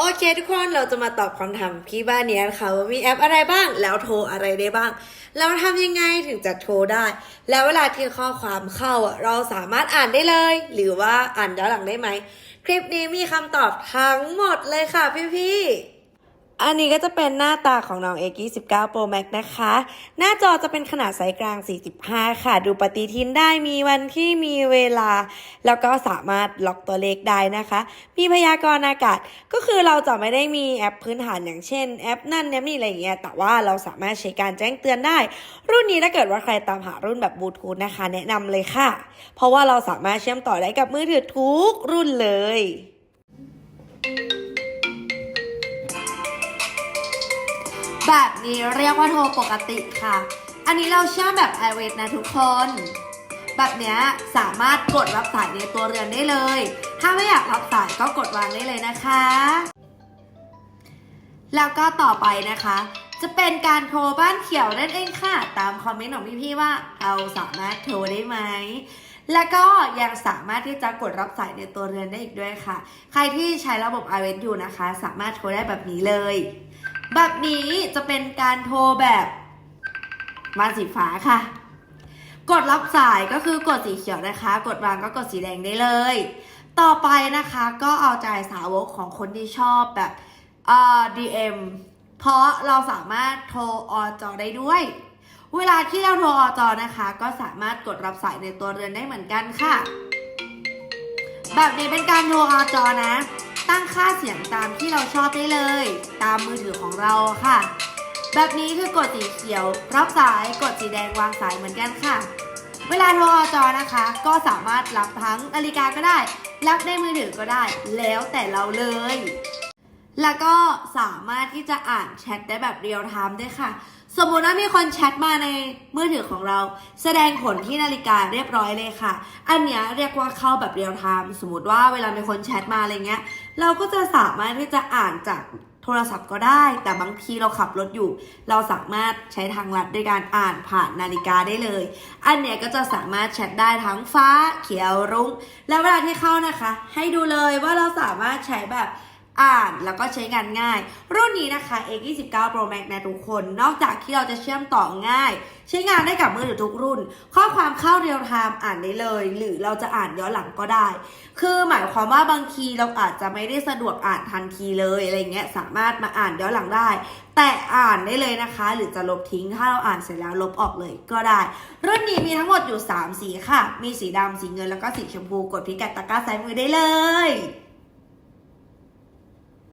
โอเคทุกคนเราจะมาตอบคำถามพี่บ้านเนี้ยค่ะว่ามีแอปอะไรบ้างแล้วโทรอะไรได้บ้าง เราทำยังไงถึงจะโทรได้ แล้วเวลาที่ข้อความเข้าอะเราสามารถอ่านได้เลย หรือว่าอ่านย้อนหลังได้ไหม คลิปนี้มีคำตอบทั้งหมดเลยค่ะพี่ๆ อันนี้ก็จะเป็นหน้าตาของน้อง X 29 Pro Max นะคะ หน้าจอจะเป็นขนาดไซส์กลาง 45 ค่ะ ดูปฏิทินได้มีวันที่มีเวลา แล้วก็สามารถล็อกตัวเลขได้นะคะ มีพยากรณ์อากาศ ก็คือเราจะไม่ได้มีแอปพื้นฐานอย่างเช่น แอปนั่นแอปนี่อะไรอย่างเงี้ย แต่ว่าเราสามารถใช้การแจ้งเตือนได้ รุ่นนี้ถ้าเกิดว่าใครตามหารุ่นแบบบลูทูธนะคะ แนะนำเลยค่ะ เพราะว่าเราสามารถเชื่อมต่อได้กับมือถือทุกรุ่นเลย แบบนี้เรียกว่าโทรปกติค่ะ อันนี้เราเชื่อมแบบ i w a v นะทุกคน แบบเนี้ยสามารถกดรับสายในตัวเรือนได้เลย ถ้าไม่อยากรับสายก็กดวางได้เลยนะคะ แล้วก็ต่อไปนะคะ จะเป็นการโทรบ้านเขียวนั่นเองค่ะ ตามคอมเมนต์ของพี่ๆว่าเราสามารถโทรได้ไหมแล้วก็ยังสามารถที่จะกดรับสายในตัวเรือนได้อีกด้วยค่ะ ใครที่ใช้ระบบ i w a v อยู่นะคะ สามารถโทรได้แบบนี้เลย แบบนี้จะเป็นการโทรแบบมาสีฟ้าค่ะ กดรับสายก็คือกดสีเขียวนะคะ กดวางก็กดสีแดงได้เลย ต่อไปนะคะก็เอาใจสาวกของคนที่ชอบแบบเอ่อ DM เพราะเราสามารถโทรออจอได้ด้วย เวลาที่เราโทรออจอนะคะ ก็สามารถกดรับสายในตัวเรือนได้เหมือนกันค่ะ แบบนี้เป็นการโทรออจอนะ ตั้งค่าเสียงตามที่เราชอบได้เลย ตามมือถือ เราค่ะ แบบนี้คือกดสีเขียวรับสายกดสีแดงวางสายเหมือนกันค่ะ เวลาโทรอจอนะคะ ก็สามารถรับทั้งนาฬิกาก็ได้ รับในมือถือก็ได้ แล้วแต่เราเลย แล้วก็สามารถที่จะอ่านแชทได้แบบเรียลไทม์ด้วยค่ะ สมมติว่ามีคนแชทมาในมือถือของเรา แสดงผลที่นาฬิกาเรียบร้อยเลยค่ะ อันเนี้ยเรียกว่าเข้าแบบเรียลไทม์สมมติว่าเวลามีคนแชทมาอะไรเงี้ย เราก็จะสามารถที่จะอ่านจาก ทรศัพท์ก็ได้ แต่บางทีเราขับรถอยู่ เราสามารถใช้ทางลัดด้วยการอ่านผ่านนาฬิกาได้เลย อันเนี้ยก็จะสามารถแชทได้ทั้งฟ้าเขียวรุ้ง แล้วเวลาที่เข้านะคะ ให้ดูเลยว่าเราสามารถใช้แบบ อ่านแล้วก็ใช้งานง่าย รุ่นนี้นะคะ X29 Pro Max นะทุกคน นอกจากที่เราจะเชื่อมต่อง่าย ใช้งานได้กับมือถือทุกรุ่น ข้อความเข้าเรียลไทม์อ่านได้เลย หรือเราจะอ่านย้อนหลังก็ได้ คือหมายความว่าบางทีเราอาจจะไม่ได้สะดวกอ่านทันทีเลยอะไรเงี้ยสามารถมาอ่านย้อนหลังได้ แต่อ่านได้เลยนะคะ หรือจะลบทิ้งถ้าเราอ่านเสร็จแล้วลบออกเลยก็ได้ รุ่นนี้มีทั้งหมดอยู่ 3 สีค่ะ มีสีดำสีเงินแล้วก็สีชมพูกดพิกัดตะกร้าซ้ายมือได้เลย